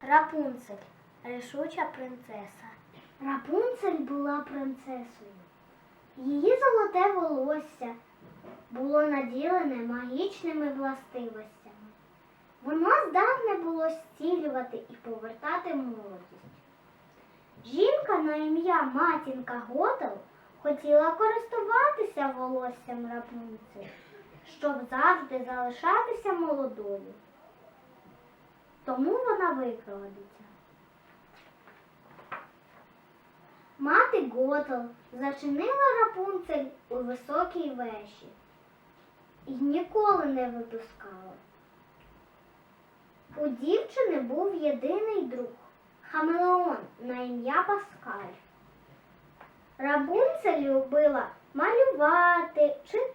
Рапунцель, рішуча принцеса. Рапунцель була принцесою. Її золоте волосся було наділене магічними властивостями. Воно здатне було зцілювати і повертати молодість. Жінка на ім'я Матінка Готел хотіла користуватися волоссям Рапунцель, щоб завжди залишатися молодою. Тому вона викрала дитя. Мати Готел зачинила Рапунцель у високій вежі і ніколи не випускала. У дівчини був єдиний друг Хамелеон на ім'я Паскаль. Рабунцель любила малювати,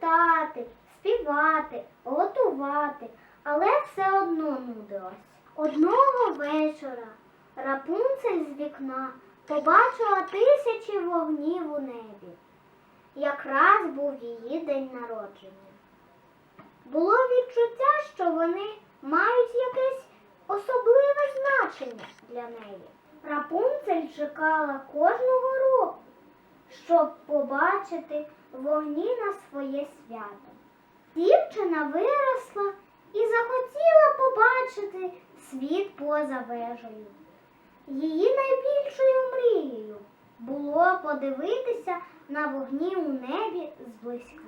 читати, співати, готувати, але все одно нудилась. Одного вечора Рапунцель з вікна побачила тисячі вогнів у небі. Якраз був її день народження. Було відчуття, що вони мають якесь особливе значення для неї. Рапунцель чекала кожного щоб побачити вогні на своє свято. Дівчина виросла і захотіла побачити світ поза вежею. Її найбільшою мрією було подивитися на вогні у небі зблизька.